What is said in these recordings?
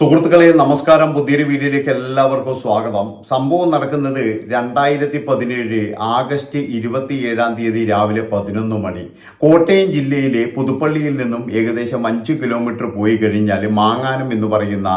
സുഹൃത്തുക്കളെ നമസ്കാരം. പുതിയൊരു വീഡിയോയിലേക്ക് എല്ലാവർക്കും സ്വാഗതം. സംഭവം നടക്കുന്നത് രണ്ടായിരത്തി പതിനേഴ് ആഗസ്റ്റ് ഇരുപത്തിയേഴാം തീയതി രാവിലെ പതിനൊന്ന് മണി. കോട്ടയം ജില്ലയിലെ പുതുപ്പള്ളിയിൽ നിന്നും ഏകദേശം അഞ്ച് കിലോമീറ്റർ പോയി കഴിഞ്ഞാൽ മാങ്ങാനം എന്ന് പറയുന്ന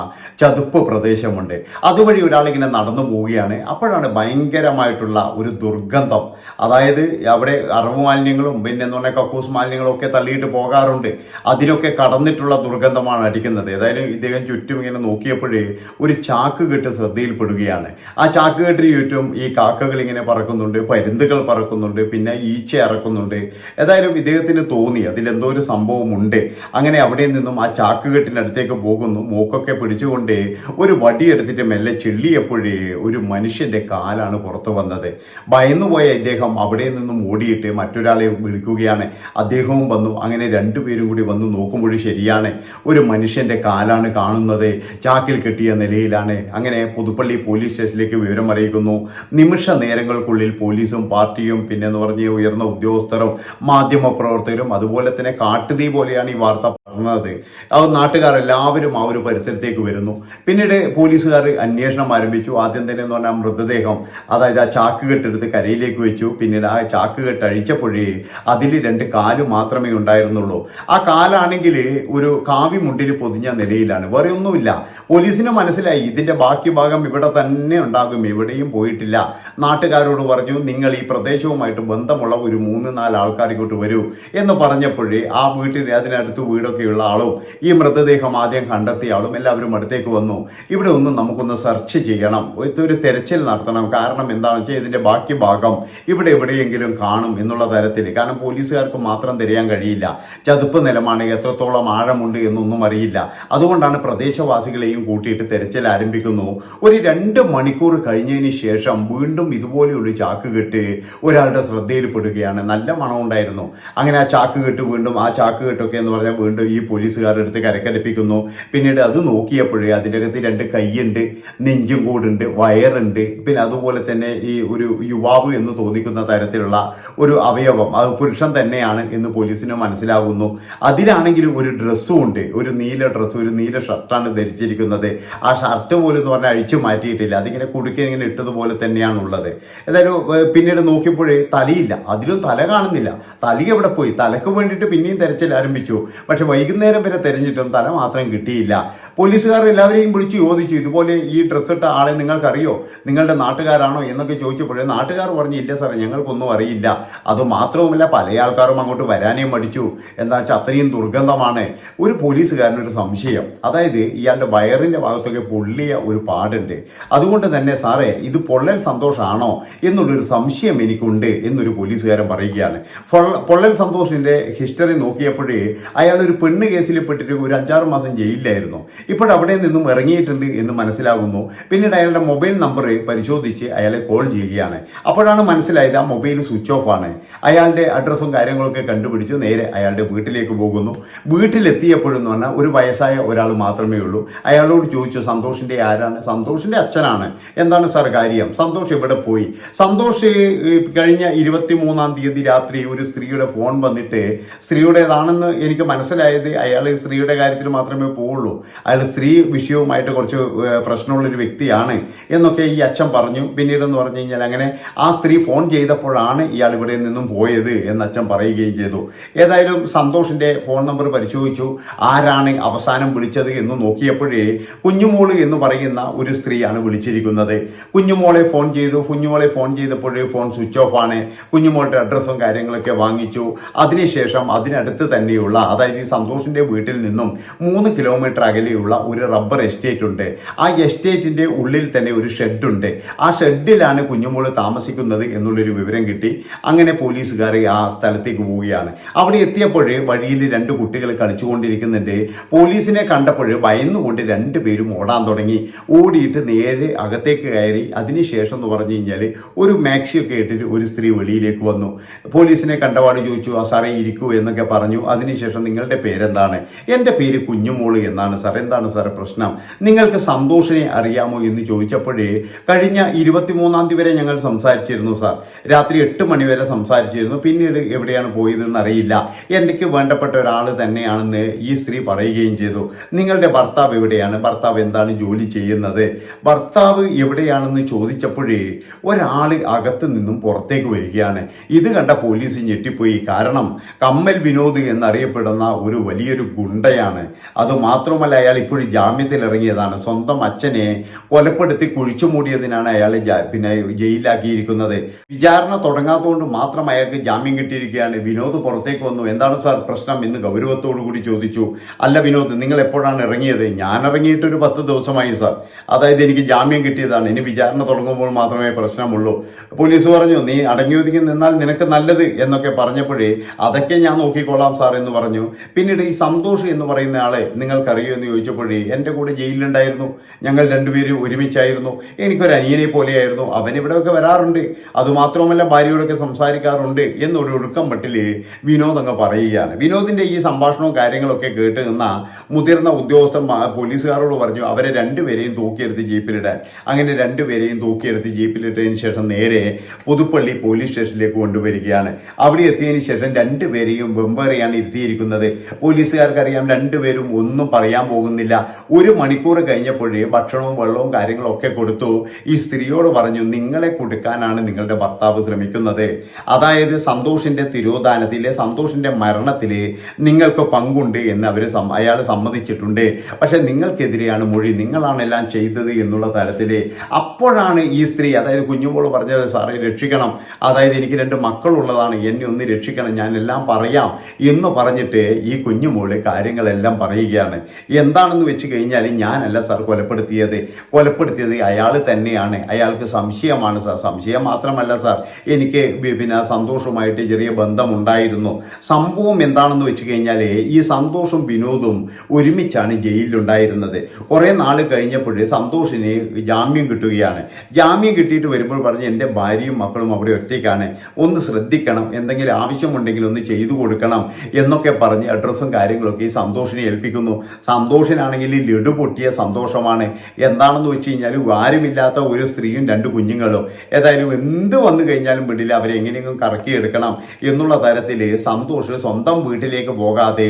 ചതുപ്പ് പ്രദേശമുണ്ട്. അതുവഴി ഒരാളിങ്ങനെ നടന്നു പോവുകയാണ്. അപ്പോഴാണ് ഭയങ്കരമായിട്ടുള്ള ഒരു ദുർഗന്ധം. അതായത് അവിടെ അറവ് മാലിന്യങ്ങളും പിന്നെ എന്ന് പറഞ്ഞാൽ കക്കൂസ് മാലിന്യങ്ങളും ഒക്കെ തള്ളിയിട്ട് പോകാറുണ്ട്. അതിലൊക്കെ കടന്നിട്ടുള്ള ദുർഗന്ധമാണ് അടിക്കുന്നത്. ഏതായാലും ഇദ്ദേഹം ചുറ്റും ഇങ്ങനെ നോക്കിയപ്പോഴേ ഒരു ചാക്ക് കെട്ട് ശ്രദ്ധയിൽപ്പെടുകയാണ്. ആ ചാക്ക് കെട്ടിന് ചുറ്റും ഈ കാക്കകൾ ഇങ്ങനെ പറക്കുന്നുണ്ട് പരുന്തുകൾ പറക്കുന്നുണ്ട് പിന്നെ ഈച്ച ഇറക്കുന്നുണ്ട്. ഏതായാലും ഇദ്ദേഹത്തിന് തോന്നി അതിലെന്തോ ഒരു സംഭവമുണ്ട്. അങ്ങനെ അവിടെ നിന്നും ആ ചാക്ക് കെട്ടിനടുത്തേക്ക് പോകുന്നു. മൂക്കൊക്കെ പിടിച്ചുകൊണ്ട് ഒരു വടിയെടുത്തിട്ട് മെല്ലെ ചെള്ളിയപ്പോഴേ ഒരു മനുഷ്യന്റെ കാലാണ് പുറത്തു വന്നത്. ഭയന്നുപോയ ഇദ്ദേഹം അവിടെ നിന്നും ഓടിയിട്ട് മറ്റൊരാളെ വിളിക്കുകയാണ്. അദ്ദേഹവും വന്നു. അങ്ങനെ രണ്ടുപേരും കൂടി വന്ന് നോക്കുമ്പോൾ ശരിയാണ് ഒരു മനുഷ്യന്റെ കാലാണ് കാണുന്നത്. ചാക്കിൽ കെട്ടിയ നിലയിലാണ്. അങ്ങനെ പുതുപ്പള്ളി പോലീസ് സ്റ്റേഷനിലേക്ക് വിവരം അറിയിക്കുന്നു. നിമിഷ നേരങ്ങൾക്കുള്ളിൽ പോലീസും പാർട്ടിയും പിന്നെന്ന് പറഞ്ഞ ഉയർന്ന ഉദ്യോഗസ്ഥരും മാധ്യമ പ്രവർത്തകരും അതുപോലെ തന്നെ കാട്ടുതീ പോലെയാണ് ഈ വാർത്ത പറഞ്ഞത് അത് നാട്ടുകാർ എല്ലാവരും ആ ഒരു പരിസരത്തേക്ക് വരുന്നു. പിന്നീട് പോലീസുകാർ അന്വേഷണം ആരംഭിച്ചു. ആദ്യം തന്നെ എന്ന് പറഞ്ഞാൽ മൃതദേഹം അതായത് ആ ചാക്ക് കെട്ടെടുത്ത് കരയിലേക്ക് വെച്ചു. പിന്നീട് ആ ചാക്ക് കെട്ട് അഴിച്ചപ്പോഴേ അതിൽ രണ്ട് കാൽ മാത്രമേ ഉണ്ടായിരുന്നുള്ളൂ. ആ കാലാണെങ്കിൽ ഒരു കാവി മുണ്ടിൽ പൊതിഞ്ഞ നിലയിലാണ്. വേറെ ഒന്നുമില്ല. പോലീസിന് മനസ്സിലായി ഇതിന്റെ ബാക്കി ഭാഗം ഇവിടെ തന്നെ ഉണ്ടാകും എവിടെയും പോയിട്ടില്ല. നാട്ടുകാരോട് പറഞ്ഞു നിങ്ങൾ ഈ പ്രദേശവുമായിട്ട് ബന്ധമുള്ള ഒരു മൂന്ന് നാല് ആൾക്കാർ ഇങ്ങോട്ട് വരൂ എന്ന് പറഞ്ഞപ്പോഴേ ആ വീട്ടിൽ അതിനടുത്ത് വീടൊക്കെയുള്ള ആളും ഈ മൃതദേഹം ആദ്യം കണ്ടെത്തിയ ആളും എല്ലാവരും അടുത്തേക്ക് വന്നു. ഇവിടെ ഒന്ന് നമുക്കൊന്ന് സെർച്ച് ചെയ്യണം. ഒരു തെരച്ചിൽ നടത്തണം. കാരണം എന്താണെന്ന് വെച്ചാൽ ഇതിന്റെ ബാക്കി ഭാഗം ഇവിടെ എവിടെയെങ്കിലും കാണും എന്നുള്ള തരത്തിൽ. കാരണം പോലീസുകാർക്ക് മാത്രം തിരയാൻ കഴിയില്ല. ചതുപ്പ് നിലമാണ് എത്രത്തോളം ആഴമുണ്ട് എന്നൊന്നും അറിയില്ല. അതുകൊണ്ടാണ് പ്രദേശവാസികളെയും കൂട്ടിയിട്ട് തെരച്ചിൽ ആരംഭിക്കുന്നു. ഒരു രണ്ട് മണിക്കൂർ കഴിഞ്ഞതിന് ശേഷം വീണ്ടും ഇതുപോലെയുള്ള ചാക്ക് കെട്ട് ഒരാളുടെ ശ്രദ്ധയിൽപ്പെടുകയാണ്. നല്ല മണമുണ്ടായിരുന്നു അങ്ങനെ ആ ചാക്ക് കെട്ട് വീണ്ടും ആ ചാക്ക് കെട്ടൊക്കെ എന്ന് പറഞ്ഞാൽ വീണ്ടും ഈ പോലീസുകാരുടെ അടുത്ത് കരക്കടിപ്പിക്കുന്നു. പിന്നീട് അത് നോക്കിയപ്പോഴേ അതിന്റെ അകത്ത് രണ്ട് കൈയുണ്ട് നെഞ്ചും കൂടുണ്ട് വയറുണ്ട്. പിന്നെ അതുപോലെ തന്നെ ഈ ഒരു യുവാവ് എന്ന് തോന്നിക്കുന്ന തരത്തിലുള്ള ഒരു അവയവം. അത് പുരുഷൻ തന്നെയാണ് എന്ന് പോലീസിന് മനസ്സിലാകുന്നു അതിലാണെങ്കിലും ഒരു ഡ്രസ്സും ഉണ്ട്. ഒരു നീല ഡ്രസ്സ് ഒരു നീല ഷർട്ടാണ് ധരിച്ചിരിക്കുന്നത്. ആ ഷർട്ട് പോലും എന്ന് പറഞ്ഞാൽ അഴിച്ചു മാറ്റിയിട്ടില്ല. അതിങ്ങനെ കുടുക്കി ഇങ്ങനെ ഇട്ടതുപോലെ തന്നെയാണ് ഉള്ളത് ഏതായാലും പിന്നീട് നോക്കിയപ്പോഴേ തലയില്ല. അതിലും തല കാണുന്നില്ല. തല എവിടെ പോയി? തലക്ക് വേണ്ടിയിട്ട് പിന്നെയും തെരച്ചിൽ ആരംഭിച്ചു. പക്ഷെ വൈകുന്നേരം വരെ തെരഞ്ഞിട്ടും തല മാത്രം കിട്ടിയില്ല. പോലീസുകാർ എല്ലാവരെയും വിളിച്ച് ചോദിച്ചു ഇതുപോലെ ഈ ഡ്രസ്സ് ഇട്ട ആളെ നിങ്ങൾക്കറിയോ? നിങ്ങളുടെ നാട്ടുകാരാണോ? എന്നൊക്കെ ചോദിച്ചപ്പോഴേ നാട്ടുകാർ പറഞ്ഞു ഇല്ല സാറേ ഞങ്ങൾക്കൊന്നും അറിയില്ല. അത് മാത്രവുമല്ല പല ആൾക്കാരും അങ്ങോട്ട് വരാനേ മടിച്ചു. എന്താ വെച്ചാൽ അത്രയും ദുർഗന്ധമാണ്. ഒരു പോലീസുകാരനൊരു സംശയം. അതായത് ഇയാളുടെ വയറിന്റെ ഭാഗത്തൊക്കെ പൊള്ളിയ ഒരു പാടുണ്ട്. അതുകൊണ്ട് തന്നെ സാറേ ഇത് പൊള്ളൽ സന്തോഷമാണോ എന്നുള്ളൊരു സംശയം എനിക്കുണ്ട് എന്നൊരു പോലീസുകാരൻ പറയുകയാണ്. പൊള്ളൽ സന്തോഷിന്റെ ഹിസ്റ്ററി നോക്കിയപ്പോഴേ അയാൾ ഒരു പെണ്ണ് കേസിൽ പെട്ടിട്ട് ഒരു അഞ്ചാറ് മാസം ജയിലിലായിരുന്നു. ഇപ്പോൾ അവിടെ നിന്നും ഇറങ്ങിയിട്ടുണ്ട് എന്ന് മനസ്സിലാകുന്നു. പിന്നീട് അയാളുടെ മൊബൈൽ നമ്പർ പരിശോധിച്ച് അയാളെ കോൾ ചെയ്യുകയാണ്. അപ്പോഴാണ് മനസ്സിലായത് ആ മൊബൈൽ സ്വിച്ച് ഓഫ് ആണ്. അയാളുടെ അഡ്രസ്സും കാര്യങ്ങളൊക്കെ കണ്ടുപിടിച്ചു നേരെ അയാളുടെ വീട്ടിലേക്ക് പോകുന്നു. വീട്ടിലെത്തിയപ്പോഴെന്ന് പറഞ്ഞാൽ ഒരു വയസ്സായ ഒരാൾ മാത്രമേ ഉള്ളൂ. അയാളോട് ചോദിച്ചു സന്തോഷിന്റെ ആരാണ്? സന്തോഷിന്റെ അച്ഛനാണ്. എന്താണ് സാർ കാര്യം? സന്തോഷ് എവിടെ പോയി? സന്തോഷ് കഴിഞ്ഞ ഇരുപത്തി മൂന്നാം തീയതി രാത്രി ഒരു സ്ത്രീയുടെ ഫോൺ വന്നിട്ട് സ്ത്രീയുടേതാണെന്ന് എനിക്ക് മനസ്സിലായത് അയാൾ സ്ത്രീയുടെ കാര്യത്തിൽ മാത്രമേ പോവുള്ളൂ. അയാൾ സ്ത്രീ വിഷയവുമായിട്ട് കുറച്ച് പ്രശ്നമുള്ളൊരു വ്യക്തിയാണ് എന്നൊക്കെ ഈ അച്ഛൻ പറഞ്ഞു. പിന്നീട് എന്ന് പറഞ്ഞു കഴിഞ്ഞാൽ അങ്ങനെ ആ സ്ത്രീ ഫോൺ ചെയ്തപ്പോഴാണ് ഇയാൾ ഇവിടെ നിന്നും പോയത് എന്ന് അച്ഛൻ പറയുകയും ചെയ്തു. ഏതായാലും സന്തോഷിന്റെ ഫോൺ നമ്പർ പരിശോധിച്ചു. ആരാണ് അവസാനം വിളിച്ചത് എന്ന് നോക്കിയപ്പോഴേ കുഞ്ഞുമോൾ എന്ന് പറയുന്ന ഒരു സ്ത്രീയാണ് വിളിച്ചിരിക്കുന്നത്. കുഞ്ഞുമോളെ ഫോൺ ചെയ്തു. കുഞ്ഞുമോളെ ഫോൺ ചെയ്തപ്പോൾ ഫോൺ സ്വിച്ച് ഓഫ് ആണ്. കുഞ്ഞുമോളുടെ അഡ്രസ്സും കാര്യങ്ങളൊക്കെ വാങ്ങിച്ചു. അതിനുശേഷം അതിനടുത്ത് തന്നെയുള്ള അതായത് ഈ സന്തോഷിന്റെ വീട്ടിൽ നിന്നും മൂന്ന് കിലോമീറ്റർ അകലെയുള്ള ഒരു റബ്ബർ എസ്റ്റേറ്റ് ഉണ്ട്. ആ എസ്റ്റേറ്റിന്റെ ഉള്ളിൽ തന്നെ ഒരു ഷെഡുണ്ട് ആ ഷെഡിലാണ് കുഞ്ഞുമോൾ താമസിക്കുന്നത് എന്നുള്ളൊരു വിവരം കിട്ടി. അങ്ങനെ പോലീസുകാർ ആ സ്ഥലത്തേക്ക് പോവുകയാണ്. അവിടെ എത്തിയപ്പോഴേ വഴിയിൽ രണ്ട് കുട്ടികൾ കളിച്ചുകൊണ്ടിരിക്കുന്നുണ്ട്. പോലീസിനെ കണ്ടപ്പോൾ ഭയന്നുകൊണ്ട് രണ്ടുപേരും ഓടാൻ തുടങ്ങി. ഓടിയിട്ട് നേരെ അകത്തേക്ക് കയറി. അതിനുശേഷം എന്ന് പറഞ്ഞു കഴിഞ്ഞാൽ ഒരു മാക്സിയൊക്കെ ഇട്ടിട്ട് ഒരു സ്ത്രീ വെളിയിലേക്ക് വന്നു. പോലീസിനെ കണ്ടപാട് ചോദിച്ചു ആ സാറേ ഇരിക്കൂ എന്നൊക്കെ പറഞ്ഞു. അതിനുശേഷം നിങ്ങളുടെ പേരെന്താണ്? എന്റെ പേര് കുഞ്ഞുമോൾ എന്നാണ് സാർ. എന്താണ് സാർ പ്രശ്നം? നിങ്ങൾക്ക് സന്തോഷിനെ അറിയാമോ? എന്ന് ചോദിച്ചപ്പോഴേ കഴിഞ്ഞ ഇരുപത്തിമൂന്നാം തീയതി വരെ ഞങ്ങൾ സംസാരിച്ചിരുന്നു സാർ. രാത്രി എട്ട് മണി വരെ സംസാരിച്ചിരുന്നു. പിന്നീട് എവിടെയാണ് പോയതെന്ന് അറിയില്ല. എനിക്ക് വേണ്ടപ്പെട്ട ഒരാൾ തന്നെയാണെന്ന് ഈ സ്ത്രീ പറയുകയും ചെയ്തു. നിങ്ങളുടെ ഭർത്താവ് ഭർത്താവ് എവിടെയാണ്? ഭർത്താവ് എന്താണ് ജോലി ചെയ്യുന്നത്? ഭർത്താവ് എവിടെയാണെന്ന് ചോദിച്ചപ്പോഴേ ഒരാൾ അകത്ത് നിന്നും പുറത്തേക്ക് വരികയാണ്. ഇത് കണ്ട പോലീസ് ഞെട്ടിപ്പോയി. കാരണം കമ്മൽ വിനോദ് എന്നറിയപ്പെടുന്ന ഒരു വലിയൊരു ഗുണ്ടയാണ്. അത് മാത്രമല്ല അയാൾ ഇപ്പോഴും ജാമ്യത്തിൽ ഇറങ്ങിയതാണ്. സ്വന്തം അച്ഛനെ കൊലപ്പെടുത്തി കുഴിച്ചു മൂടിയതിനാണ് അയാളെ ജാ- പിന്നെ ജയിലിലാക്കിയിരിക്കുന്നത്. വിചാരണ തുടങ്ങാത്തതുകൊണ്ട് മാത്രം അയാൾക്ക് ജാമ്യം കിട്ടിയിരിക്കുകയാണ്. വിനോദ് പുറത്തേക്ക് വന്നു. എന്താണ് സാർ പ്രശ്നം? എന്ന് ഗൗരവത്തോടു കൂടി ചോദിച്ചു. അല്ല വിനോദ് നിങ്ങൾ എപ്പോഴാണ് ഇറങ്ങിയത്? ഞാൻ ഇറങ്ങിയിട്ട് ഒരു പത്ത് ദിവസമായി സാർ. അതായത് എനിക്ക് ജാമ്യം കിട്ടിയതാണ്. ഇനി വിചാരണ തുടങ്ങുമ്പോൾ മാത്രമേ പ്രശ്നമുള്ളൂ. പോലീസ് പറഞ്ഞു നീ അടങ്ങി ഒതുങ്ങി നിന്നാൽ നിനക്ക് നല്ലത് എന്നൊക്കെ പറഞ്ഞപ്പോഴേ അതൊക്കെ ഞാൻ നോക്കിക്കൊള്ളാം സാർ എന്ന് പറഞ്ഞു. പിന്നീട് ഈ സന്തോഷ് എന്ന് പറയുന്ന ആളെ നിങ്ങൾക്കറിയോ എന്ന് ചോദിച്ചപ്പോഴേ എന്റെ കൂടെ ജയിലിലുണ്ടായിരുന്നു. ഞങ്ങൾ രണ്ടുപേരും ഒരുമിച്ചായിരുന്നു. എനിക്കൊരു അനിയനെ പോലെയായിരുന്നു. അവൻ ഇവിടെയൊക്കെ വരാറുണ്ട്. അതുമാത്രമല്ല ഭാര്യയോടൊക്കെ സംസാരിക്കാറുണ്ട് എന്നൊരു ഒഴുക്കം മട്ടിൽ വിനോദ് അങ്ങ് പറയുകയാണ്. വിനോദിന്റെ ഈ സംഭാഷണവും കാര്യങ്ങളൊക്കെ കേട്ട് നിന്ന മുതിർന്ന ഉദ്യോഗസ്ഥൻ മ- പോലീസുകാരോട് പറഞ്ഞു അവരെ രണ്ടുപേരെയും തൂക്കിയെടുത്ത് ജീപ്പിലിടാൻ. അങ്ങനെ രണ്ടുപേരെയും തൂക്കിയെടുത്ത് ജീപ്പിലിട്ടതിന് ശേഷം നേരെ പുതുപ്പള്ളി പോലീസ് സ്റ്റേഷനിലേക്ക് കൊണ്ടുവരികയാണ്. അവിടെ എത്തിയതിന് ശേഷം രണ്ടുപേരെയും വെമ്പേറെയാണ് ഇരുത്തിയിരിക്കുന്നത്. പോലീസുകാർക്കറിയാം രണ്ടുപേരും ഒന്നും പറയാൻ പോകുന്നില്ല. ഒരു മണിക്കൂർ കഴിഞ്ഞപ്പോഴേ ഭക്ഷണവും വെള്ളവും കാര്യങ്ങളും ഒക്കെ കൊടുത്തു. ഈ സ്ത്രീയോട് പറഞ്ഞു നിങ്ങളെ കൊടുക്കാനാണ് നിങ്ങളുടെ ഭർത്താവ് ശ്രമിക്കുന്നത്. അതായത് സന്തോഷിന്റെ തിരോധാനത്തിലെ സന്തോഷിന്റെ മരണത്തിൽ നിങ്ങൾക്ക് പങ്കുണ്ട് എന്ന് അവർ അയാൾ സമ്മതിച്ചിട്ടുണ്ട്. പക്ഷെ നിങ്ങൾക്കെതിരെയാണ് മൊഴി. നിങ്ങളാണ് എല്ലാം ചെയ്തത് എന്നുള്ള തരത്തിൽ അപ്പോഴാണ് ഈ സ്ത്രീ അതായത് കുഞ്ഞുമോൾ പറഞ്ഞത് സാറേ രക്ഷിക്കണം. അതായത് എനിക്ക് രണ്ട് മക്കളുള്ളതാണ്. എന്നെ ഒന്ന് രക്ഷിക്കണം. ഞാൻ എല്ലാം പറയാം. എന്ന് പറഞ്ഞിട്ട് ഈ കുഞ്ഞുമോൾ കാര്യങ്ങളെല്ലാം പറയുകയാണ്. എന്താണെന്ന് വെച്ച് കഴിഞ്ഞാൽ ഞാനല്ല സാർ കൊലപ്പെടുത്തിയത്. കൊലപ്പെടുത്തിയത് അയാൾ തന്നെയാണ്. അയാൾക്ക് സംശയമാണ് സാർ. സംശയം മാത്രമല്ല സാർ എനിക്ക് പിന്നെ സന്തോഷവുമായിട്ട് ചെറിയ ബന്ധമുണ്ടായിരുന്നു. സംഭവം എന്താണെന്ന് വെച്ച് കഴിഞ്ഞാൽ ഈ സന്തോഷും വിനോദും ഒരുമിച്ചാണ് ജയിലിലുണ്ടായിരുന്നത് കുറേ നാൾ കഴിഞ്ഞപ്പോൾ സന്തോഷിന് ജാമ്യം കിട്ടുകയാണ്. ജാമ്യം കിട്ടിയിട്ട് വരുമ്പോൾ പറഞ്ഞ് എന്റെ ഭാര്യയും മക്കളും അവിടെ ഒറ്റയ്ക്കാണ്. ഒന്ന് ശ്രദ്ധിക്കണം എന്തെങ്കിലും ആവശ്യമുണ്ടെങ്കിൽ ഒന്ന് ചെയ്തു കൊടുക്കണം എന്നൊക്കെ പറഞ്ഞ് അഡ്രസ്സും കാര്യങ്ങളൊക്കെ ഈ സന്തോഷിനെ ഏൽപ്പിക്കുന്നു. സന്തോഷിനാണെങ്കിൽ ലഡു പൊട്ടിയ സന്തോഷമാണ്. എന്താണെന്ന് വെച്ച് കഴിഞ്ഞാൽ ആരുമില്ലാത്ത ഒരു സ്ത്രീയും രണ്ട് കുഞ്ഞുങ്ങളും. ഏതായാലും എന്ത് വന്നു കഴിഞ്ഞാലും വീട്ടിൽ അവരെ എങ്ങനെയെങ്കിലും കറക്കിയെടുക്കണം എന്നുള്ള തരത്തിൽ സന്തോഷ് സ്വന്തം വീട്ടിലേക്ക് പോകാതെ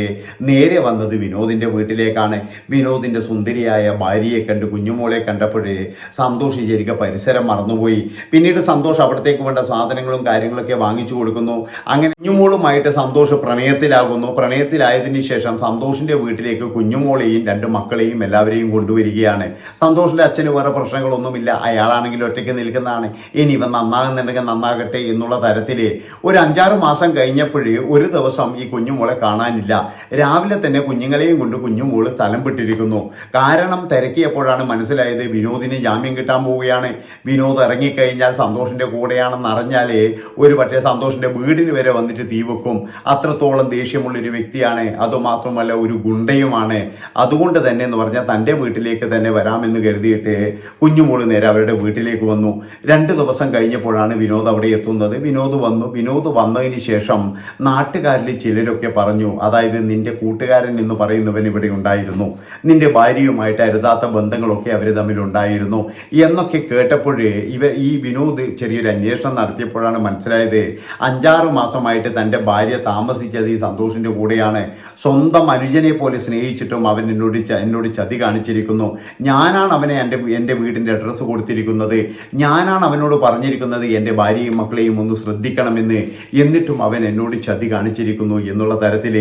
നേരെ വന്നത് വിനോദിന്റെ വീട്ടിലേക്കാണ്. വിനോദിന്റെ സുന്ദരിയായ ഭാര്യയെ കണ്ട് കുഞ്ഞുമോളെ കണ്ടപ്പോഴേ സന്തോഷ് പരിസരം മറന്നുപോയി. പിന്നീട് സന്തോഷ് അവിടത്തേക്ക് വേണ്ട സാധനങ്ങളും കാര്യങ്ങളൊക്കെ വാങ്ങിച്ചു കൊടുക്കുന്നു. അങ്ങനെ കുഞ്ഞുമോളുമായിട്ട് സന്തോഷ് പ്രണയത്തിലാകുന്നു. പ്രണയത്തിലായതിനു ശേഷം സന്തോഷിന്റെ വീട്ടിലേക്ക് കുഞ്ഞുമോളെയും രണ്ട് മക്കളെയും എല്ലാവരെയും കൊണ്ടുവരികയാണ്. സന്തോഷിന്റെ അച്ഛന് വേറെ പ്രശ്നങ്ങളൊന്നുമില്ല. അയാളാണെങ്കിൽ ഒറ്റയ്ക്ക് നിൽക്കുന്നതാണ്. ഇനി ഇവ നന്നാകുന്നുണ്ടെങ്കിൽ നന്നാകട്ടെ എന്നുള്ള തരത്തിൽ ഒരു അഞ്ചാറ് മാസം കഴിഞ്ഞപ്പോഴേ ഒരു ദിവസം ഈ കുഞ്ഞുമോളെ കാണാനില്ല. രാവിലെ തന്നെ കുഞ്ഞുങ്ങളെയും കൊണ്ട് കുഞ്ഞുമോൾ സ്ഥലം വിട്ടിരിക്കുന്നു കാരണം തിരക്കിയപ്പോഴാണ് മനസ്സിലായത് വിനോദിന് ജാമ്യം കിട്ടാൻ പോവുകയാണ്. വിനോദ് ഇറങ്ങിക്കഴിഞ്ഞാൽ സന്തോഷിന്റെ കൂടെയാണെന്ന് അറിഞ്ഞാലേ ഒരു പക്ഷേ സന്തോഷിന്റെ വീടിന് വരെ വന്നിട്ട് തീ വെക്കും. അത്രത്തോളം ദേഷ്യമുള്ളൊരു വ്യക്തിയാണ്. അതുമാത്രമല്ല ഒരു ഗുണ്ടയുമാണ്. അതുകൊണ്ട് തന്നെ എന്ന് പറഞ്ഞാൽ തന്റെ വീട്ടിലേക്ക് തന്നെ വരാമെന്ന് കരുതിയിട്ട് കുഞ്ഞുമോൾ നേരെ അവരുടെ വീട്ടിലേക്ക് വന്നു. രണ്ട് ദിവസം കഴിഞ്ഞപ്പോഴാണ് വിനോദ് അവിടെ എത്തുന്നത്. വിനോദ് വന്നു. വിനോദ് വന്നതിന് ശേഷം നാട്ടുകാരിൽ ചിലരൊക്കെ പറഞ്ഞു അതായത് നിന്റെ കൂട്ടുകാരൻ എന്ന് പറയുന്നവൻ ഇവിടെ ഉണ്ടായിരുന്നു. നിന്റെ ഭാര്യയുമായിട്ട് അരുതാത്ത ബന്ധങ്ങളൊക്കെ അവർ തമ്മിലുണ്ടായിരുന്നു എന്നൊക്കെ കേട്ടപ്പോഴേ ഇവ ഈ വിനോദ് ചെറിയൊരു അന്വേഷണം നടത്തിയപ്പോഴാണ് മനസ്സിലായത് അഞ്ചാറ് മാസമായിട്ട് തന്റെ ഭാര്യ താമസിച്ചത് ഈ സന്തോഷിന്റെ കൂടെയാണ്. സ്വന്തം അനുജനെ പോലെ സ്നേഹിച്ചിട്ടും അവൻ എന്നോട് എന്നോട് ചതി കാണിച്ചിരിക്കുന്നു. ഞാനാണ് അവനെ എന്റെ എന്റെ വീടിന്റെ അഡ്രസ്സ് കൊടുത്തിരിക്കുന്നത്. ഞാനാണ് അവനോട് പറഞ്ഞിരിക്കുന്നത് എന്റെ ഭാര്യയും മക്കളെയും ഒന്ന് ശ്രദ്ധിക്കണമെന്ന് എന്നിട്ടും അവൻ എന്നോട് ചതി കാണിച്ചിരിക്കുന്നു എന്നുള്ള തരത്തിൽ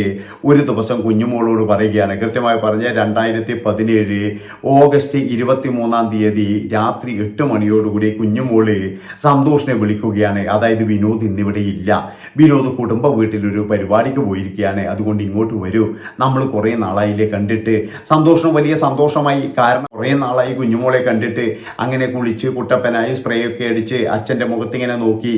ഒരു ദിവസം കുഞ്ഞുമോളോട് പറയുകയാണ്. കൃത്യമായി പറഞ്ഞ രണ്ടായിരത്തി പതിനേഴ് ഓഗസ്റ്റ് ഇരുപത്തി മൂന്നാം തീയതി രാത്രി എട്ട് മണിയോടുകൂടി കുഞ്ഞുമോൾ സന്തോഷിനെ വിളിക്കുകയാണ്. അതായത് വിനോദ് ഇന്നിവിടെ ഇല്ല. വിനോദ് കുടുംബ വീട്ടിലൊരു പരിപാടിക്ക് പോയിരിക്കുകയാണ്. അതുകൊണ്ട് ഇങ്ങോട്ട് വരൂ. നമ്മൾ കുറേ നാളായില്ലേ കണ്ടിട്ട്. സന്തോഷം വലിയ സന്തോഷമായി കാരണം കുറേ നാളായി കുഞ്ഞുമോളെ കണ്ടിട്ട് അങ്ങനെ കുളിച്ച് കുട്ടപ്പനായി സ്പ്രേ ഒക്കെ അടിച്ച് അച്ഛന്റെ മുഖത്തിങ്ങനെ നോക്കി.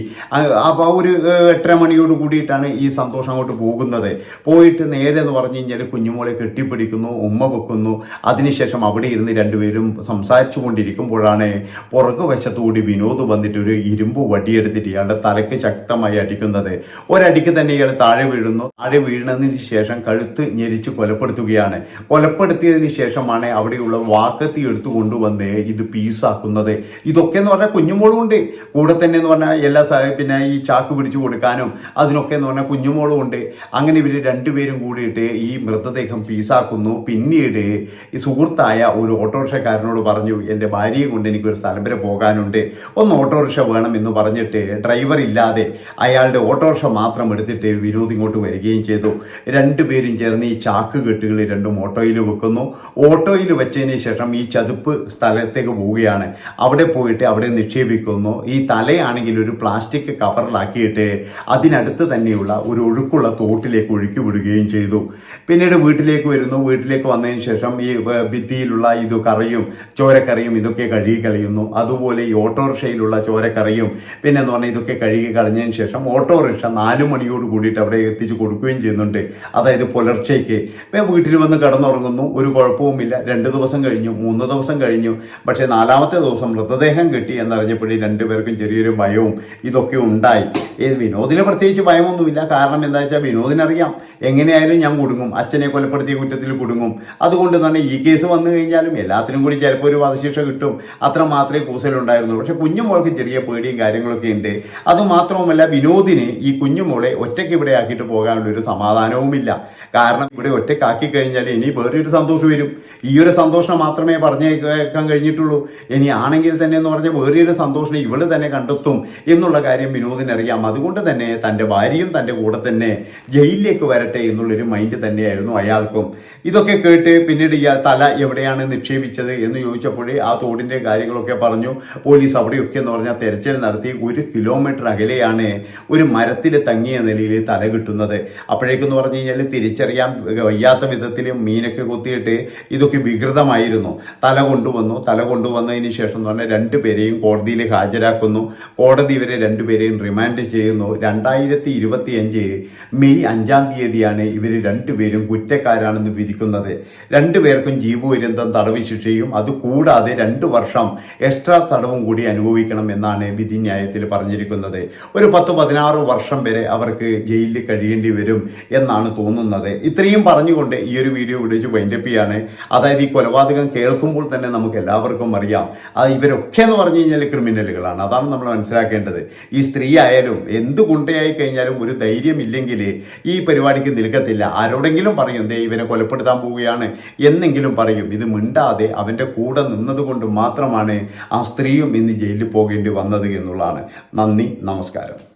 അപ്പോൾ ഒരു എട്ടര മണിയോട് കൂടിയിട്ടാണ് ഈ സന്തോഷം അങ്ങോട്ട് പോകുന്നത്. പോയിട്ട് നേരെ എന്ന് പറഞ്ഞു കഴിഞ്ഞാൽ കുഞ്ഞുമോളെ കെട്ടിപ്പിടിക്കുന്നു ഉമ്മ വെക്കുന്നു. അതിനുശേഷം അവിടെ ഇരുന്ന് രണ്ടുപേരും സംസാരിച്ചു കൊണ്ടിരിക്കുമ്പോഴാണ് പുറകു വശത്തുകൂടി വിനോദ് വന്നിട്ട് ഒരു ഇരുമ്പ് വടിയെടുത്തിട്ട് ഇയാളുടെ തലയ്ക്ക് ശക്തമായി അടിക്കുന്നത്. ഒരടിക്ക് തന്നെ ഇയാൾ താഴെ വീഴുന്നു. താഴെ വീഴുന്നതിന് ശേഷം കഴുത്ത് ഞെരിച്ച് കൊലപ്പെടുത്തുകയാണ്. കൊലപ്പെടുത്തിയതിന് ശേഷമാണ് അവിടെയുള്ള വാക്ക് കണ്ടെത്തി എടുത്തു കൊണ്ടുവന്നേ ഇത് പീസാക്കുന്നത്. ഇതൊക്കെ എന്ന് പറഞ്ഞാൽ കുഞ്ഞുമോളും ഉണ്ട് കൂടെ തന്നെ എന്ന് പറഞ്ഞാൽ എല്ലാ പിന്നെ ഈ ചാക്ക് പിടിച്ചു കൊടുക്കാനും അതിനൊക്കെ എന്ന് പറഞ്ഞാൽ കുഞ്ഞുമോളും ഉണ്ട് അങ്ങനെ ഇവർ രണ്ടുപേരും കൂടിയിട്ട് ഈ മൃതദേഹം പീസാക്കുന്നു. പിന്നീട് ഈ സുഹൃത്തായ ഒരു ഓട്ടോറിക്ഷക്കാരനോട് പറഞ്ഞു എന്റെ ഭാര്യയെ കൊണ്ട് എനിക്കൊരു സ്ഥലം വരെ പോകാനുണ്ട്. ഒന്ന് ഓട്ടോറിക്ഷ വേണം എന്ന് പറഞ്ഞിട്ട് ഡ്രൈവർ ഇല്ലാതെ അയാളുടെ ഓട്ടോറിക്ഷ മാത്രം എടുത്തിട്ട് വിനോദ് ഇങ്ങോട്ട് വരികയും ചെയ്തു. രണ്ടുപേരും ചേർന്ന് ഈ ചാക്ക് കെട്ടുകൾ രണ്ടും ഓട്ടോയിൽ വെക്കുന്നു. ഓട്ടോയിൽ വെച്ചതിന് ശേഷം ഈ ചതുപ്പ് സ്ഥലത്തേക്ക് പോവുകയാണ്. അവിടെ പോയിട്ട് അവിടെ നിക്ഷേപിക്കുന്നു. ഈ തലയാണെങ്കിൽ ഒരു പ്ലാസ്റ്റിക് കവറിലാക്കിയിട്ട് അതിനടുത്ത് തന്നെയുള്ള ഒരു ഒഴുക്കുള്ള തോട്ടിലേക്ക് ഒഴുക്കി വിടുകയും ചെയ്തു. പിന്നീട് വീട്ടിലേക്ക് വരുന്നു. വീട്ടിലേക്ക് വന്നതിന് ശേഷം ഈ ഭിത്തിയിലുള്ള ഇത് കറിയും ചോരക്കറിയും ഇതൊക്കെ കഴുകി കളയുന്നു. അതുപോലെ ഈ ഓട്ടോറിക്ഷയിലുള്ള ചോരക്കറിയും പിന്നെ എന്ന് പറഞ്ഞാൽ ഇതൊക്കെ കഴുകി കളഞ്ഞതിന് ശേഷം ഓട്ടോറിക്ഷ നാലു മണിയോട് കൂടിയിട്ട് അവിടെ എത്തിച്ചു കൊടുക്കുകയും ചെയ്യുന്നുണ്ട്. അതായത് പുലർച്ചയ്ക്ക്. വീട്ടിൽ വന്ന് കിടന്നുറങ്ങുന്നു. ഒരു കുഴപ്പവുമില്ല. രണ്ട് ദിവസം കഴിഞ്ഞു. മൂന്ന് ദിവസം കഴിഞ്ഞു. പക്ഷേ നാലാമത്തെ ദിവസം മൃതദേഹം കിട്ടി എന്നറിഞ്ഞപ്പോഴേ രണ്ടുപേർക്കും ചെറിയൊരു ഭയവും ഇതൊക്കെ ഉണ്ടായി. ഏത് വിനോദിന് പ്രത്യേകിച്ച് ഭയമൊന്നുമില്ല. കാരണം എന്താ വെച്ചാൽ വിനോദിനറിയാം. എങ്ങനെയായാലും ഞാൻ കുടുങ്ങും. അച്ഛനെ കൊലപ്പെടുത്തിയ കുറ്റത്തിൽ കുടുങ്ങും. അതുകൊണ്ട് തന്നെ ഈ കേസ് വന്നു കഴിഞ്ഞാലും എല്ലാത്തിനും കൂടി ചിലപ്പോൾ ഒരു വധശിക്ഷ കിട്ടും. അത്ര മാത്രമേ കൂസലുണ്ടായിരുന്നുള്ളൂ. പക്ഷെ കുഞ്ഞുമോൾക്ക് ചെറിയ പേടിയും കാര്യങ്ങളൊക്കെ ഉണ്ട്. അതുമാത്രവുമല്ല വിനോദിന് ഈ കുഞ്ഞുമോളെ ഒറ്റയ്ക്ക് ഇവിടെ ആക്കിയിട്ട് പോകാനുള്ള ഒരു സമാധാനവുമില്ല. കാരണം ഇവിടെ ഒറ്റയ്ക്കാക്കി കഴിഞ്ഞാൽ ഇനി വേറൊരു സന്തോഷം വരും. ഈ ഒരു സന്തോഷം മാത്രമേ പറഞ്ഞേക്കാൻ കഴിഞ്ഞിട്ടുള്ളൂ. ഇനി ആണെങ്കിൽ തന്നെ എന്ന് പറഞ്ഞാൽ വേറൊരു സന്തോഷം ഇവൾ തന്നെ കണ്ടെത്തും എന്നുള്ള കാര്യം വിനോദിന് അറിയാം. അതുകൊണ്ട് തന്നെ തന്റെ ഭാര്യയും തന്റെ കൂടെ തന്നെ ജയിലിലേക്ക് വരട്ടെ എന്നുള്ളൊരു മൈൻഡ് തന്നെയായിരുന്നു അയാൾക്കും. ഇതൊക്കെ കേട്ട് പിന്നീട് ഇയാൾ തല എവിടെയാണ് നിക്ഷേപിച്ചത് എന്ന് ചോദിച്ചപ്പോഴേ ആ തോടിന്റെ കാര്യങ്ങളൊക്കെ പറഞ്ഞു. പോലീസ് അവിടെയൊക്കെ എന്ന് പറഞ്ഞാൽ തെരച്ചിൽ നടത്തി ഒരു കിലോമീറ്റർ അകലെയാണ് ഒരു മരത്തിൽ തങ്ങിയ നിലയിൽ തല കിട്ടുന്നത്. അപ്പോഴേക്കെന്ന് പറഞ്ഞു കഴിഞ്ഞാൽ തിരിച്ചറിയാൻ വയ്യാത്ത വിധത്തിൽ മീനൊക്കെ കൊത്തിയിട്ട് ഇതൊക്കെ വികൃതമായിരുന്നു. തല കൊണ്ടുവന്നു. തല കൊണ്ടുവന്നതിന് ശേഷം എന്ന് പറഞ്ഞാൽ രണ്ടുപേരെയും കോടതിയിൽ ഹാജരാക്കുന്നു. കോടതി ഇവരെ രണ്ടുപേരെയും റിമാൻഡ് ചെയ്യുന്നു. രണ്ടായിരത്തി ഇരുപത്തി അഞ്ച് മെയ് അഞ്ചാം തീയതിയാണ് ഇവർ രണ്ടുപേരും കുറ്റക്കാരാണെന്ന് വിധിക്കുന്നത്. രണ്ടുപേർക്കും ജീവപര്യന്തം തടവ് ശിക്ഷയും അതുകൂടാതെ രണ്ട് വർഷം എക്സ്ട്രാ തടവും കൂടി അനുഭവിക്കണം എന്നാണ് വിധിന്യായത്തിൽ പറഞ്ഞിരിക്കുന്നത്. ഒരു പത്ത് പതിനാറ് വർഷം വരെ അവർക്ക് ജയിലിൽ കഴിയേണ്ടി വരും എന്നാണ് തോന്നുന്നത്. ഇത്രയും പറഞ്ഞുകൊണ്ട് ഈ ഒരു വീഡിയോ വിളിച്ച് വൈൻഡപ്പിയാണ് അതായത് ഈ കൊലപാതകം കേൾക്കുമ്പോൾ തന്നെ നമുക്ക് എല്ലാവർക്കും അറിയാം. അത് ഇവരൊക്കെ എന്ന് പറഞ്ഞു കഴിഞ്ഞാൽ ക്രിമിനലുകളാണ്. അതാണ് നമ്മൾ മനസ്സിലാക്കേണ്ടത്. ഈ സ്ത്രീ ആയാലും എന്ത് ഗുണ്ടയായി കഴിഞ്ഞാലും ഒരു ധൈര്യം ഇല്ലെങ്കിൽ ഈ പരിപാടിക്ക് നിൽക്കത്തില്ല. ആരോടെങ്കിലും പറയും ദേ ഇവരെ കൊലപ്പെടുത്താൻ പോവുകയാണ് എന്നെങ്കിലും പറയും. ഇത് മിണ്ടാതെ അവന്റെ കൂടെ നിന്നതുകൊണ്ട് മാത്രമാണ് ആ സ്ത്രീയും ഇന്ന് ജയിലിൽ പോകേണ്ടി വന്നത് എന്നുള്ളതാണ്. നന്ദി നമസ്കാരം.